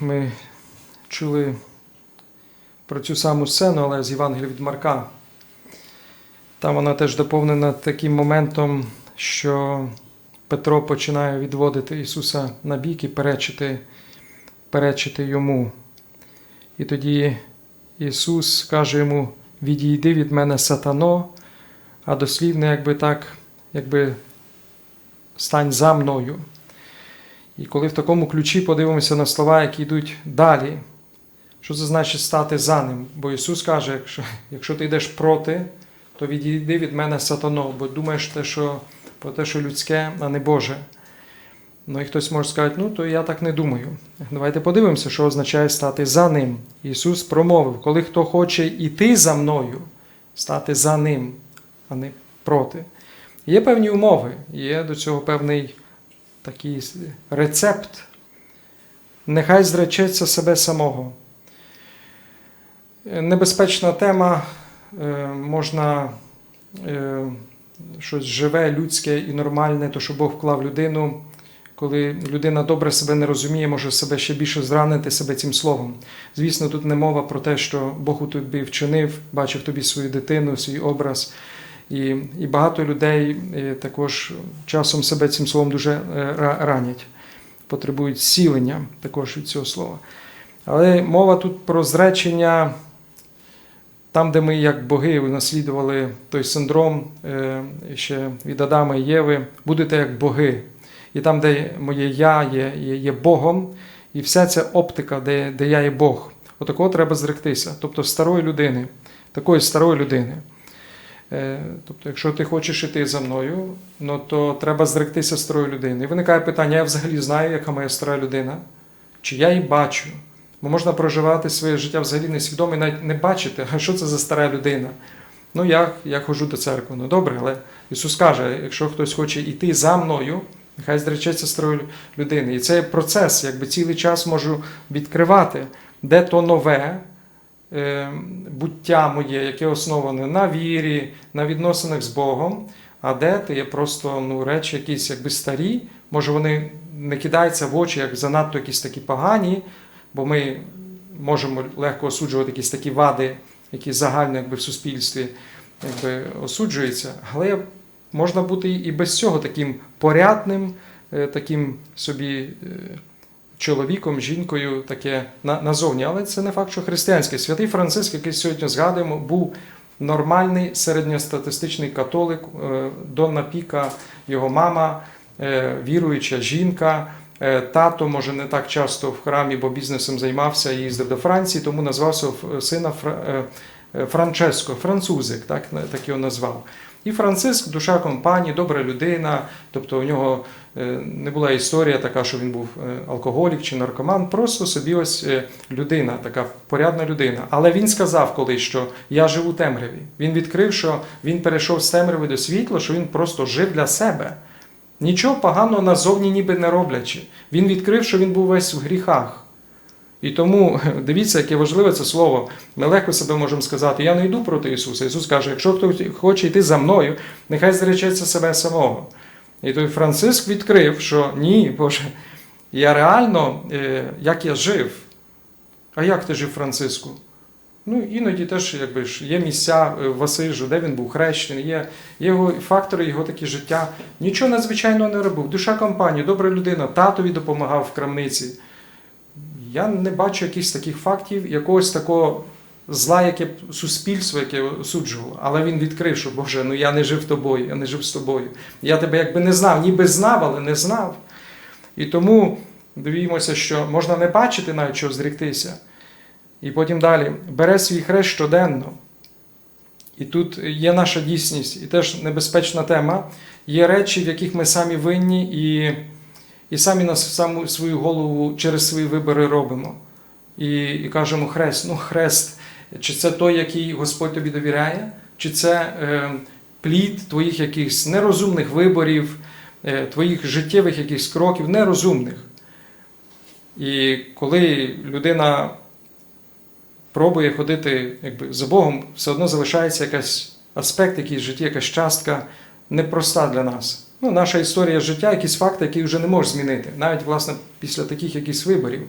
ми чули про цю саму сцену, але з Євангелія від Марка. Там вона теж доповнена таким моментом, що Петро починає відводити Ісуса на бік і перечити, перечити йому. І тоді Ісус каже йому: Відійди від мене, сатано, а дослівно, якби так, якби стань за мною. І коли в такому ключі подивимося на слова, які йдуть далі, що це значить стати за ним? Бо Ісус каже, якщо, якщо ти йдеш проти, то відійди від мене сатано, бо думаєш те, що, про те, що людське, а не Боже. Ну і хтось може сказати, ну то я так не думаю. Давайте подивимося, що означає стати за ним. Ісус промовив, коли хто хоче йти за мною, стати за ним, а не проти. Є певні умови, є до цього певний такий рецепт. Нехай зречеться себе самого. Небезпечна тема, е, можна е, щось живе, людське і нормальне, то що Бог вклав людину. Коли людина добре себе не розуміє, може себе ще більше зранити себе цим словом. Звісно, тут не мова про те, що Бог у тобі вчинив, бачив тобі свою дитину, свій образ. І і багато людей е, також часом себе цим словом дуже е, ранять, потребують зцілення також від цього слова. Але мова тут про зречення, там, де ми, як боги, унаслідували той синдром е, ще від Адама і Єви, будете як боги. І там, де моє я є, є, є Богом, і вся ця оптика, де, де я є Бог. Отакого треба зректися. Тобто старої людини, такої старої людини. Е, Тобто, якщо ти хочеш іти за мною, ну, то треба зректися старої людини. І виникає питання: я взагалі знаю, яка моя стара людина, чи я її бачу. Бо можна проживати своє життя взагалі несвідомо і навіть не бачити, а що це за стара людина. Ну, я, я ходжу до церкви. Ну добре, але Ісус каже, якщо хтось хоче йти за мною, нехай зречеться старої людини. І це процес, якби цілий час можу відкривати, де то нове, буття моє, яке основане на вірі, на відносинах з Богом, а де є просто ну, речі якісь якби старі, може вони не кидаються в очі, як занадто якісь такі погані, бо ми можемо легко осуджувати якісь такі вади, які загально якби, в суспільстві якби, осуджуються. Але можна бути і без цього таким порядним, е, таким собі. Чоловіком, жінкою таке назовні. Але це не факт, що християнське. Святий Франциск, який сьогодні згадуємо, був нормальний середньостатистичний католик, е, Донна Піка, його мама, е, віруюча жінка. Е, Тато, може, не так часто в храмі, бо бізнесом займався і їздив до Франції, тому назвав свого сина Фра- Франческо, французик, так, так його назвав. І Франциск, душа компанії, добра людина, тобто у нього е, не була історія така, що він був е, алкоголік чи наркоман, просто собі ось е, людина, така порядна людина. Але він сказав колись, що я живу темряві. Він відкрив, що він перейшов з темряви до світла, що він просто жив для себе. Нічого поганого назовні ніби не роблячи. Він відкрив, що він був весь в гріхах. І тому дивіться, яке важливе це слово. Ми легко себе можемо сказати, я не йду проти Ісуса. Ісус каже, якщо хтось хоче йти за мною, нехай зречеться себе самого. І той Франциск відкрив, що ні, Боже, я реально, е, як я жив. А як ти жив, Франциску? Ну, іноді теж якби, ж є місця е, в Асижу, де він був хрещений, є його фактори, його такі життя. Нічого надзвичайного не робив. Душа компанії, добра людина, татові допомагав в крамниці. Я не бачу якихось таких фактів, якогось такого зла, яке суспільство, яке осуджувало. Але він відкрив, що Боже, ну я не жив тобою, я не жив з тобою. Я тебе якби не знав, ніби знав, але не знав. І тому дивімося, що можна не бачити навіть чого зріктися. І потім далі бере свій хрест щоденно. І тут є наша дійсність, і теж небезпечна тема. Є речі, в яких ми самі винні, і, і самі на саму свою голову через свої вибори робимо. І, і кажемо хрест, ну хрест, чи це той, який Господь тобі довіряє, чи це е, плід твоїх якихось нерозумних виборів, е, твоїх життєвих якихось кроків, нерозумних. І коли людина пробує ходити якби, за Богом, все одно залишається якийсь аспект, якийсь в житті, якась частка непроста для нас. Ну, наша історія життя, якісь факти, які вже не можеш змінити, навіть власне після таких якихось виборів.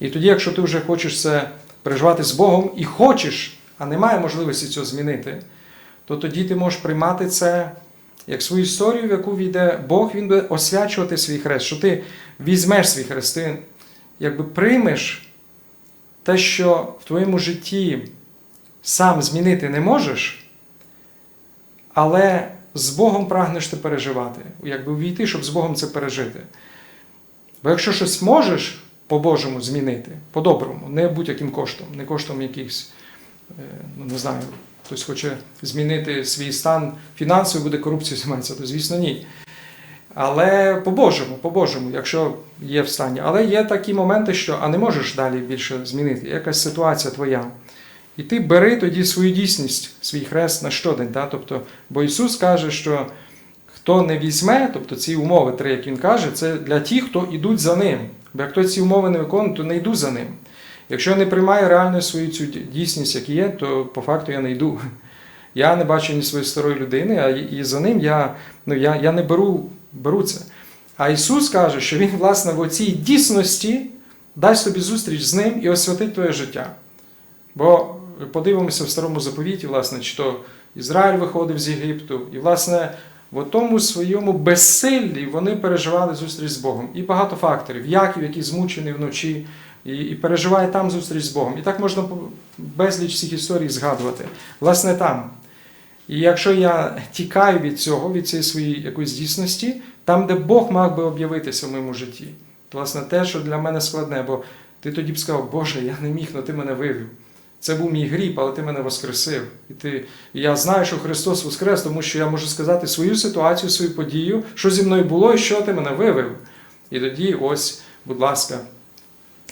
І тоді, якщо ти вже хочеш це переживати з Богом і хочеш, а немає можливості цього змінити, то тоді ти можеш приймати це як свою історію, в яку війде Бог, він буде освячувати свій хрест, що ти візьмеш свій хрест, ти якби приймеш те, що в твоєму житті сам змінити не можеш, але з Богом прагнеш ти переживати, якби увійти, щоб з Богом це пережити. Бо якщо щось можеш по-божому змінити, по-доброму, не будь-яким коштом, не коштом якихось, е, ну не знаю, хтось хоче змінити свій стан фінансовий, буде корупцією займатися, то звісно ні. Але по-божому, по-божому, якщо є в стані. Але є такі моменти, що а не можеш далі більше змінити. Якась ситуація твоя. І ти бери тоді свою дійсність, свій хрест на щодень. Да? Тобто, бо Ісус каже, що хто не візьме, тобто ці умови три, як Він каже, це для тих, хто йдуть за ним. Бо як хто ці умови не виконує, то не йду за ним. Якщо я не приймаю реально свою цю дійсність, як є, то по факту я не йду. Я не бачу ні своєї старої людини, а і за ним я, ну, я, я не беру, беру це. А Ісус каже, що Він, власне, в оцій дійсності дасть тобі зустріч з ним і освятить твоє життя. Бо подивимося в старому заповіті, власне, то Ізраїль виходив з Єгипту, і, власне, в тому своєму безсиллі вони переживали зустріч з Богом. І багато факторів. Яків, який змучений вночі, і, і переживає там зустріч з Богом. І так можна безліч всіх історій згадувати. Власне, там. І якщо я тікаю від цього, від цієї своєї якоїсь дійсності, там, де Бог мав би об'явитися в моєму житті, то, власне, те, що для мене складне, бо ти тоді б сказав, Боже, я не міг, але ти мене вивів. Це був мій гріб, але ти мене воскресив. І ти, і я знаю, що Христос воскрес, тому що я можу сказати свою ситуацію, свою подію, що зі мною було і що ти мене вивив. І тоді, ось, будь ласка.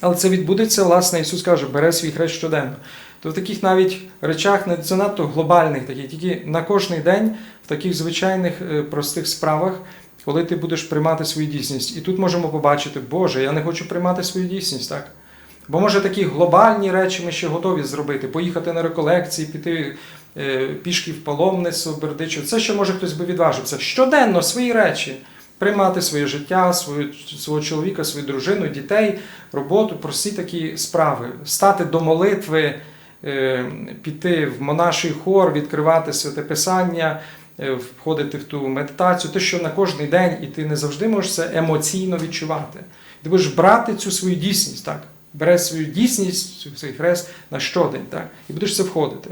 Але це відбудеться, власне, Ісус каже, бере свій хрест щоденно. То в таких навіть речах не занадто глобальних, таких, тільки на кожний день в таких звичайних е, простих справах, коли ти будеш приймати свою дійсність. І тут можемо побачити, Боже, я не хочу приймати свою дійсність, так? Бо може такі глобальні речі ми ще готові зробити, поїхати на реколекції, піти е, пішки в паломництво, бердичу. Це ще може хтось би відважився. Щоденно свої речі. Приймати своє життя, свою, свого чоловіка, свою дружину, дітей, роботу, прості такі справи, стати до молитви, е, піти в монаший хор, відкривати святе писання, е, входити в ту медитацію, те, що на кожний день, і ти не завжди можеш це емоційно відчувати. Ти будеш брати цю свою дійсність, так? Береш свою дійсність, свій хрест на щодень, так? і будеш це входити.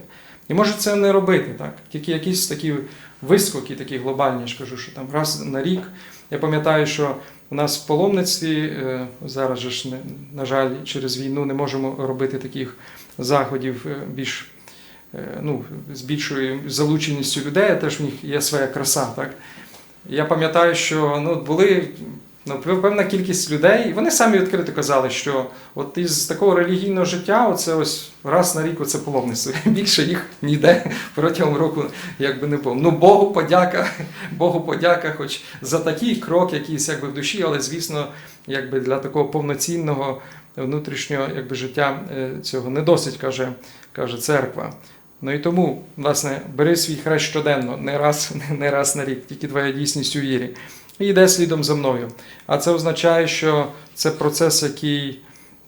І може це не робити, так? Тільки якісь такі вискоки, такі глобальні, я ж кажу, що там раз на рік. Я пам'ятаю, що у нас в паломництві е, зараз ж, на жаль, через війну не можемо робити таких заходів е, більш е, ну, з більшою залученістю людей, теж в них є своя краса. Так? Я пам'ятаю, що ну, були ну, певна кількість людей, вони самі відкрито казали, що от із такого релігійного життя, оце ось раз на рік оце паломництво. Більше їх ніде протягом року якби не було. Ну, Богу подяка, Богу подяка, хоч за такий крок, якийсь якби в душі, але звісно, якби для такого повноцінного внутрішнього якби, життя е, цього не досить, каже, каже церква. Ну і тому, власне, бери свій хрест щоденно, не раз, не раз на рік, тільки твоя дійсність у вірі. І йде слідом за мною. А це означає, що це процес, який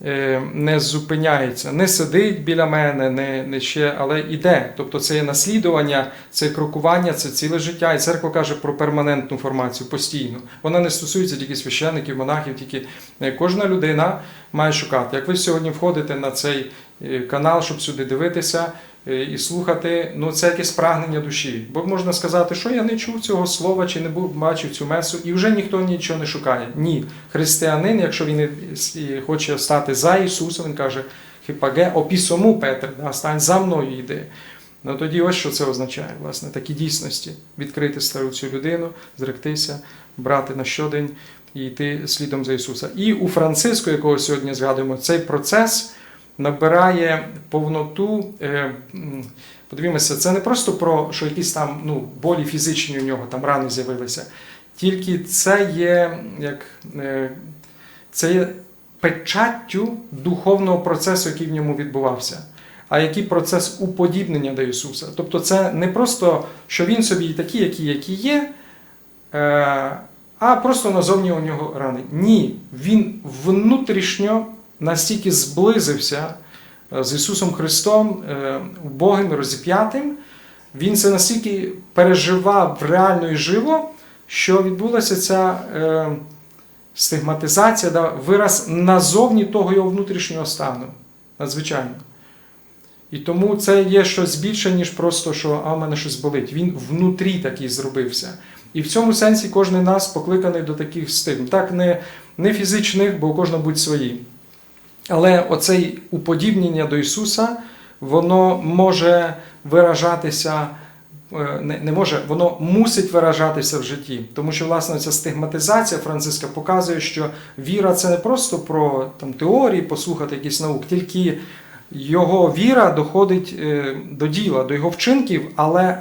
е, не зупиняється, не сидить біля мене, не, не ще, але йде. Тобто це є наслідування, це крокування, це ціле життя. І церква каже про перманентну формацію постійно. Вона не стосується тільки священників, монахів, тільки е, кожна людина має шукати. Як ви сьогодні входите на цей е, канал, щоб сюди дивитися. І слухати, ну це якесь прагнення душі. Бо можна сказати, що я не чув цього слова чи не був бачив цю месу, і вже ніхто нічого не шукає. Ні, християнин, якщо він хоче стати за Ісусом, він каже, хіпаге опісому Петр, да, стань за мною йди. Ну тоді ось що це означає, власне, такі дійсності: відкрити стару цю людину, зректися, брати на щодень і йти слідом за Ісуса. І у Франциску, якого сьогодні згадуємо, цей процес набирає повноту. е, м, Подивімося, це не просто про що якісь там ну, болі фізичні у нього, там рани з'явилися. Тільки це є як е, це є печаттю духовного процесу, який в ньому відбувався, а який процес уподібнення до Ісуса. Тобто, це не просто, що Він собі такий, який, який є, е, а просто назовні у нього рани. Ні, він внутрішньо настільки зблизився е, з Ісусом Христом, е, Богом розіп'ятим, він це настільки переживав реально і живо, що відбулася ця е, стигматизація, вираз назовні того його внутрішнього стану. Надзвичайно. І тому це є щось більше, ніж просто, що а в мене щось болить. Він внутрі такий зробився. І в цьому сенсі кожен нас покликаний до таких стигм. Так, не, не фізичних, бо у кожного будуть свої. Але оцей уподібнення до Ісуса, воно може виражатися, е, не, може, воно мусить виражатися в житті. Тому що, власне, ця стигматизація Франциска показує, що віра це не просто про там, теорії, послухати якісь наук, тільки його віра доходить е, до діла, до його вчинків, але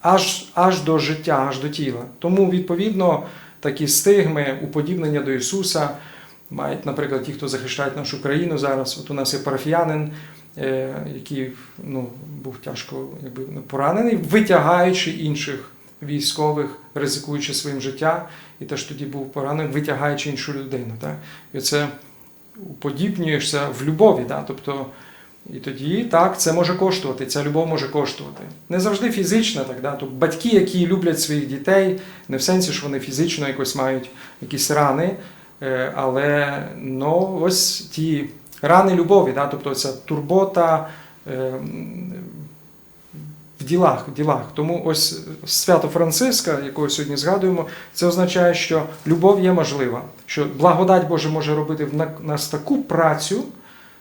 аж, аж до життя, аж до тіла. Тому, відповідно, такі стигми, уподібнення до Ісуса мають, наприклад, ті, хто захищають нашу країну зараз. От у нас є парафіянин, е, який ну, був тяжко якби, ну, поранений, витягаючи інших військових, ризикуючи своїм життям, і теж тоді був поранений, витягаючи іншу людину. Так? І це уподібнюєшся в любові. Так? Тобто, і тоді так, це може коштувати, ця любов може коштувати. Не завжди фізична, так, да? тобто батьки, які люблять своїх дітей, не в сенсі, що вони фізично якось мають якісь рани, але ну, ось ті рани любові, да? тобто ця турбота е, в ділах, в ділах. Тому ось свято Франциска, якого сьогодні згадуємо, це означає, що любов є можлива, що благодать Божа може робити в нас таку працю,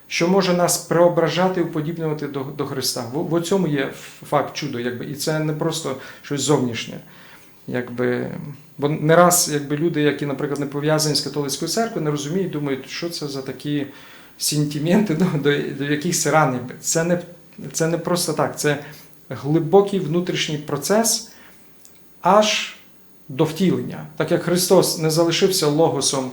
що може нас преображати і уподібнювати до, до Христа. В, в цьому є факт чудо, якби, і це не просто щось зовнішнє. Якби, бо не раз якби, люди, які, наприклад, не пов'язані з католицькою церквою, не розуміють, думають, що це за такі сентименти, до, до, до якихось ран. якби. Це не, це не просто так, це глибокий внутрішній процес аж до втілення. Так як Христос не залишився логосом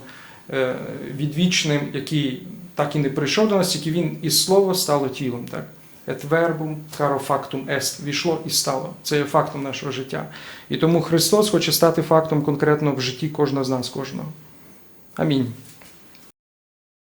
е, відвічним, який так і не прийшов до нас, тільки Він і слово стало тілом. Так? Et verbum caro factum est. Війшло і стало. Це є фактом нашого життя. І тому Христос хоче стати фактом конкретно в житті кожного з нас, кожного. Амінь.